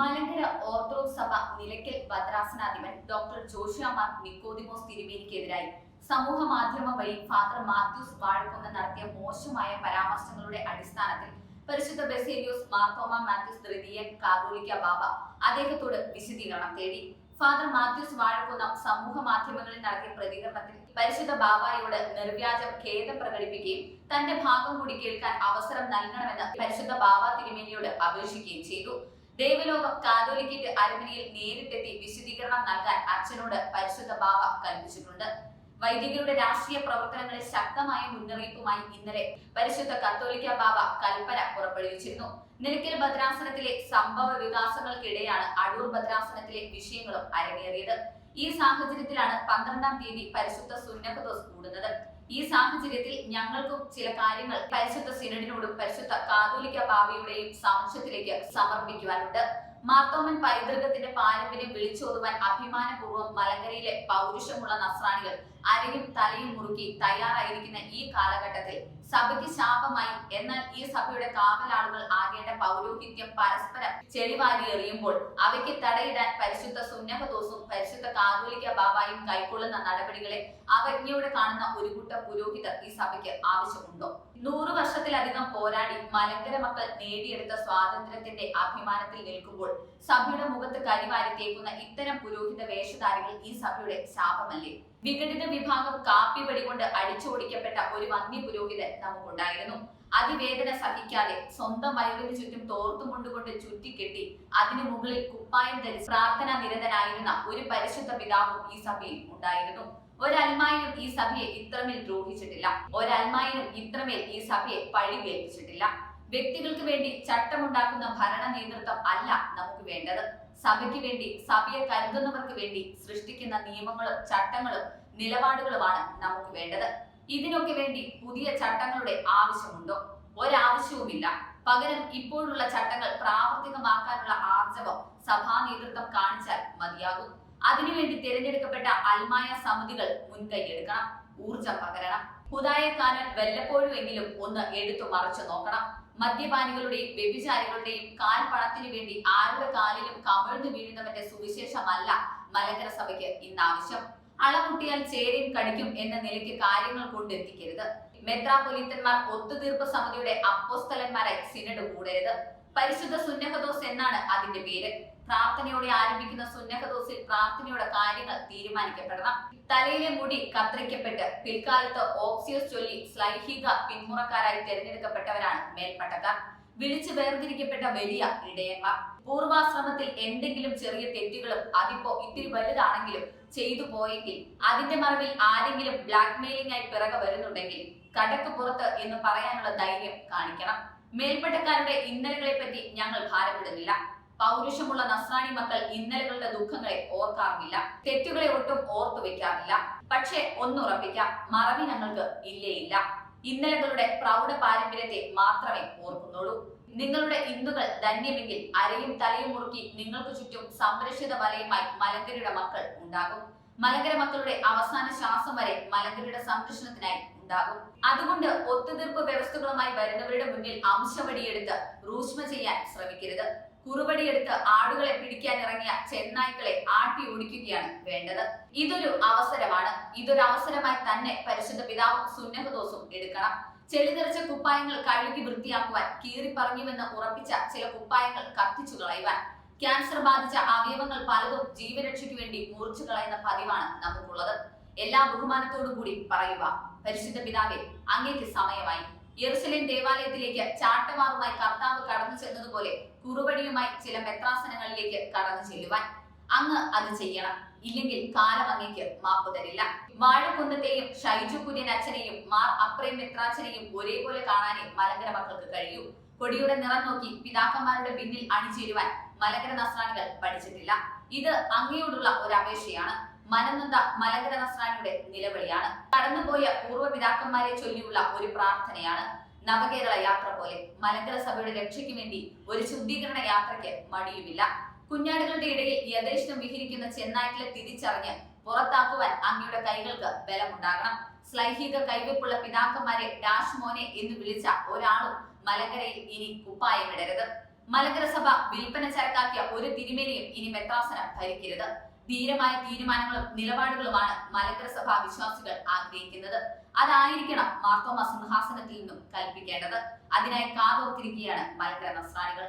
Malankara orthodox സഭ Nilakkal ഭദ്രാസനാധിപൻ doctor ജോഷിയാമാർ Nicodemos തിരുമേനിക്കെതിരായി സമൂഹ മാധ്യമം വഴി ഫാദർ മാത്യൂസ് വാഴക്കുന്ന നടത്തിയ മോശമായ പരാമർശങ്ങളുടെ അടിസ്ഥാനത്തിൽ പരിശുദ്ധ ബസേലിയോസ് മാർത്തോമ മാത്യൂസ് തൃതീയൻ കാതോലിക്ക ബാബ അദ്ദേഹത്തോട് വിശദീകരണം തേടി. ഫാദർ മാത്യൂസ് വാഴക്കുന്ന സമൂഹ മാധ്യമങ്ങളിൽ നടത്തിയ പ്രതികരണത്തിൽ പരിശുദ്ധ ബാബായോട് നിർവ്യാജം ഖേദം പ്രകടിപ്പിക്കുകയും തന്റെ ഭാഗം കൂടി കേൾക്കാൻ അവസരം നൽകണമെന്ന് പരിശുദ്ധ ബാബ തിരുമേനിയോട് അപേക്ഷിക്കുകയും ചെയ്തു. ദേവലോകം കാതോലിക്കറ്റ് അരമനയിൽ നേരിട്ടെത്തി വിശദീകരണം നൽകാൻ അച്ഛനോട് പരിശുദ്ധ ബാബ കൽപ്പിച്ചിട്ടുണ്ട്. വൈദികരുടെ രാഷ്ട്രീയ പ്രവർത്തനങ്ങളിൽ ശക്തമായ മുന്നറിയിപ്പുമായി ഇന്നലെ പരിശുദ്ധ കത്തോലിക്ക ബാബ കൽപ്പന പുറപ്പെടുവിച്ചിരുന്നു. നിലയ്ക്കൽ ഭദ്രാസനത്തിലെ സംഭവ വികാസങ്ങൾക്കിടെയാണ് അടൂർ ഭദ്രാസനത്തിലെ വിഷയങ്ങളും അരങ്ങേറിയത്. ഈ സാഹചര്യത്തിലാണ് പന്ത്രണ്ടാം തീയതി പരിശുദ്ധ സുന്നഹദോസ് കൂടുന്നത് ഈ സാഹചര്യത്തിൽ ഞങ്ങൾക്കും ചില കാര്യങ്ങൾ പരിശുദ്ധ സിനഡിനോടും പരിശുദ്ധ കാതോലിക്ക ഭാവിയുടെയും സാക്ഷ്യത്തിലേക്ക് സമർപ്പിക്കുവാനുണ്ട്. മാർത്തോമൻ പൈതൃകത്തിന്റെ പാരമ്പര്യം വിളിച്ചോതുവാൻ അഭിമാനപൂർവം മലങ്കരയിലെ പൗരുഷമുള്ള നസ്രാണികൾ അരയും തലയും മുറുക്കി തയ്യാറായിരിക്കുന്ന ഈ കാലഘട്ടത്തിൽ സഭയ്ക്ക് ശാപമായി. എന്നാൽ ഈ സഭയുടെ കാവലാളുകൾ ആകേണ്ട പൗരോഹിത്യം പരസ്പരം ചെളിവാരി എറിയുമ്പോൾ അവയ്ക്ക് തടയിടാൻ പരിശുദ്ധ സുന്നഹദോസും പരിശുദ്ധ കാതോലിക്ക ബാബായും കൈക്കൊള്ളുന്ന നടപടികളെ അവജ്ഞയോടെ കാണുന്ന ഒരു കൂട്ടം പുരോഹിതർ ഈ സഭയ്ക്ക് ആവശ്യമുണ്ടോ? നൂറു വർഷത്തിലധികം പോരാടി മലങ്കര മക്കൾ നേടിയെടുത്ത സ്വാതന്ത്ര്യത്തിന്റെ അഭിമാനത്തിൽ നിൽക്കുമ്പോൾ സഭയുടെ മുഖത്ത് കരിവാരി തേക്കുന്ന ഇത്തരം പുരോഹിത വേഷധാരികൾ ഈ സഭയുടെ ശാപമല്ലേ? വിഘടിത വിഭാഗം കാപ്പി വടികൊണ്ട് അടിച്ചോടിക്കപ്പെട്ട ഒരു വന്യ പുരോഹിതൻ നമുക്കുണ്ടായിരുന്നു. അതിവേദന സഹിക്കാതെ സ്വന്തം വയറിന് ചുറ്റും തോർത്തുമുണ്ടുകൊണ്ട് ചുറ്റിക്കെട്ടി അതിനു മുകളിൽ കുപ്പായം ധരിച്ച് പ്രാർത്ഥന നിരതനായിരുന്ന ഒരു പരിശുദ്ധ പിതാവും ഈ സഭയിൽ ഉണ്ടായിരുന്നു. ഒരൽമായനും ഈ സഭയെ ഇത്രമേൽ ദ്രോഹിച്ചിട്ടില്ല. ഒരൽമായനും ഇത്രമേൽ ഈ സഭയെ പഴി കേൾപ്പിച്ചിട്ടില്ല വ്യക്തികൾക്ക് വേണ്ടി ചട്ടമുണ്ടാക്കുന്ന ഭരണ നേതൃത്വം അല്ല നമുക്ക് വേണ്ടത്. സഭയ്ക്ക് വേണ്ടി സഭയെ കരുതുന്നവർക്ക് വേണ്ടി സൃഷ്ടിക്കുന്ന നിയമങ്ങളും ചട്ടങ്ങളും നിലപാടുകളുമാണ് നമുക്ക് വേണ്ടത്. ഇതിനൊക്കെ വേണ്ടി പുതിയ ചട്ടങ്ങളുടെ ആവശ്യമുണ്ടോ? ഒരാവശ്യവുമില്ല. പകരം ഇപ്പോഴുള്ള ചട്ടങ്ങൾ പ്രാവർത്തികമാക്കാനുള്ള ആർജവം സഭാ നേതൃത്വം കാണിച്ചാൽ മതിയാകും. അതിനുവേണ്ടി തിരഞ്ഞെടുക്കപ്പെട്ട അൽമായ സമിതികൾ മുൻകൈയെടുക്കണം ഊർജം പകരണം. ഹുദായ കാനൻ വല്ലപ്പോഴുമെങ്കിലും ഒന്ന് എടുത്തു മറച്ചു നോക്കണം. മദ്യപാനികളുടെയും വ്യഭിചാരികളുടെയും കാൽ പണത്തിനു വേണ്ടി ആരുടെ കാലിലും കമിഴ്ന്നു വീഴുന്നവന്റെ സുവിശേഷമല്ല മലങ്കര സഭയ്ക്ക് ഇന്ന് ആവശ്യം അളമുട്ടിയാൽ ചേരിയും കടിക്കും എന്ന നിലയ്ക്ക് കാര്യങ്ങൾ കൊണ്ടെത്തിക്കരുത്. മെത്രാപൊലീത്തന്മാർ ഒത്തുതീർപ്പ് സമിതിയുടെ അപ്പോസ്തലന്മാരെ സിനഡ് കൂടരുത് പരിശുദ്ധ സുന്നഹദോസ് എന്നാണ് അതിന്റെ പേര്. പ്രാർത്ഥനയോടെ ആരംഭിക്കുന്ന സുന്നഹദോസിൽ പ്രാർത്ഥനയുടെ കാര്യങ്ങൾ തീരുമാനിക്കപ്പെടണം. തലയിലെ മുടി കത്രിക്കപ്പെട്ട് പിൽക്കാലത്ത് ഓക്സിയോസ് ചൊല്ലി സ്ലൈഹിക പിന്മുറക്കാരായി തിരഞ്ഞെടുക്കപ്പെട്ടവരാണ് മേൽപ്പട്ടക്കാർ. വിളിച്ചു വേർതിരിക്കപ്പെട്ട വലിയ ഇടയന്മാർ. പൂർവാശ്രമത്തിൽ എന്തെങ്കിലും ചെറിയ തെറ്റുകളും അതിപ്പോ ഇത്തിരി വലുതാണെങ്കിലും ചെയ്തു പോയെങ്കിൽ അതിന്റെ മറവിൽ ആരെങ്കിലും ബ്ലാക്ക് മെയിലിംഗ് ആയി പിറകെ വരുന്നുണ്ടെങ്കിൽ കടക്ക് പുറത്ത് എന്ന് പറയാനുള്ള ധൈര്യം കാണിക്കണം. മേൽപ്പട്ടക്കാരുടെ ഇന്നലകളെ പറ്റി ഞങ്ങൾ ഭാരപ്പെടുന്നില്ല. പൗരുഷമുള്ള നസ്രാണി മക്കൾ ഇന്നലകളുടെ ദുഃഖങ്ങളെ ഓർക്കാറില്ല തെറ്റുകളെ ഒട്ടും ഓർത്തു വെക്കാറില്ല പക്ഷേ ഒന്നുറപ്പിക്കാം മറവി ഞങ്ങൾക്ക് ഇല്ലേ ഇല്ല ഇന്നലകളുടെ പ്രൗഢ പാരമ്പര്യത്തെ മാത്രമേ ഓർക്കുന്നുള്ളൂ. നിങ്ങളുടെ ഇന്നുകൾ ധന്യമെങ്കിൽ അരയും തലയും മുറുക്കി നിങ്ങൾക്ക് ചുറ്റും സംരക്ഷിത വലയുമായി മലങ്കരയുടെ മക്കൾ ഉണ്ടാകും. മലങ്കര മക്കളുടെ അവസാന ശ്വാസം വരെ മലങ്കരയുടെ സംരക്ഷണത്തിനായി ഉണ്ടാകും. അതുകൊണ്ട് ഒത്തുതീർപ്പ് വ്യവസ്ഥകളുമായി വരുന്നവരുടെ മുന്നിൽ അംശവടിയെടുത്ത് റൂഷ്മ ചെയ്യാൻ ശ്രമിക്കരുത്. കുറുവടിയെടുത്ത് ആടുകളെ പിടിക്കാൻ ഇറങ്ങിയ ചെന്നായ്ക്കളെ ആട്ടി ഓടിക്കുകയാണ് വേണ്ടത്. ഇതൊരു അവസരമാണ്. ഇതൊരു അവസരമായി തന്നെ പരിശുദ്ധ പിതാവും സുന്നഹദോസും എടുക്കണം. ചെളിതെറിച്ച കുപ്പായങ്ങൾ കഴുകി വൃത്തിയാക്കുവാൻ കീറിപ്പറഞ്ഞുവെന്ന് ഉറപ്പിച്ച ചില കുപ്പായങ്ങൾ കത്തിച്ചു കളയുവാൻ ക്യാൻസർ ബാധിച്ച അവയവങ്ങൾ പലതും ജീവരക്ഷയ്ക്ക് വേണ്ടി മുറിച്ചു കളയുന്ന പതിവാണ് നമുക്കുള്ളത്. എല്ലാ ബഹുമാനത്തോടു കൂടി പറയുക പരിശുദ്ധ പിതാവെ അങ്ങേക്ക് സമയമായി. യെറുസലേം ദേവാലയത്തിലേക്ക് ചാട്ടവാറുമായി കർത്താവ് കടന്നു ചെന്നതുപോലെ കുറുവടിയുമായി ചില മെത്രാസനങ്ങളിലേക്ക് കടന്നു ചെല്ലുവാൻ അങ്ങ് അത് ചെയ്യണം. ഇല്ലെങ്കിൽ കാലം അങ്ങേക്ക് മാപ്പ് തരില്ല. വാഴക്കുന്നത്തെയും ഷൈജു കുര്യൻ അച്ഛനെയും മാർ അപ്രേം മെത്രാച്ചനെയും ഒരേപോലെ കാണാനേ മലങ്കര മക്കൾക്ക് കഴിയൂ. കൊടിയുടെ നിറം നോക്കി പിതാക്കന്മാരുടെ പിന്നിൽ അണിചേരുവാൻ മലങ്കര നസ്രാണികൾ പഠിച്ചിട്ടില്ല. ഇത് അങ്ങയോടുള്ള ഒരു അപേക്ഷയാണ്. മനനൊന്ത മലങ്കര നസ്രാണിയുടെ നിലവിളിയാണ്. കടന്നുപോയ പൂർവപിതാക്കന്മാരെ ചൊല്ലിയുള്ള ഒരു പ്രാർത്ഥനയാണ് നവകേരള യാത്ര പോലെ. മലങ്കര സഭയുടെ രക്ഷയ്ക്ക് വേണ്ടി ഒരു ശുദ്ധീകരണ യാത്രയ്ക്ക് മടിയുമില്ല. കുഞ്ഞാടുകളുടെ ഇടയിൽ യഥേഷ്ടം വിഹരിക്കുന്ന ചെന്നായ്ക്കളെ തിരിച്ചറിഞ്ഞ് പുറത്താക്കുവാൻ അങ്ങയുടെ കൈകൾക്ക് ബലമുണ്ടാകണം. സ്ലൈഹിക കൈവെപ്പുള്ള പിതാക്കന്മാരെ ഡാഷ് മോനെ എന്ന് വിളിച്ച ഒരാളും മലങ്കരയിൽ ഇനി കുപ്പായമിടരുത് മലങ്കര സഭ വിൽപ്പന ചരക്കാക്കിയ ഒരു തിരുമേനിയും ഇനി മെത്രാസനം ഭരിക്കരുത് ധീരമായ തീരുമാനങ്ങളും നിലപാടുകളുമാണ് മലങ്കര സഭാ വിശ്വാസികൾ ആഗ്രഹിക്കുന്നത്. അതായിരിക്കണം മാർത്തോമ സിംഹാസനത്തിൽ നിന്നും കൽപ്പിക്കേണ്ടത്. അതിനായി കാതോർത്തിരിക്കുകയാണ് മലങ്കര നസ്രാണികൾ.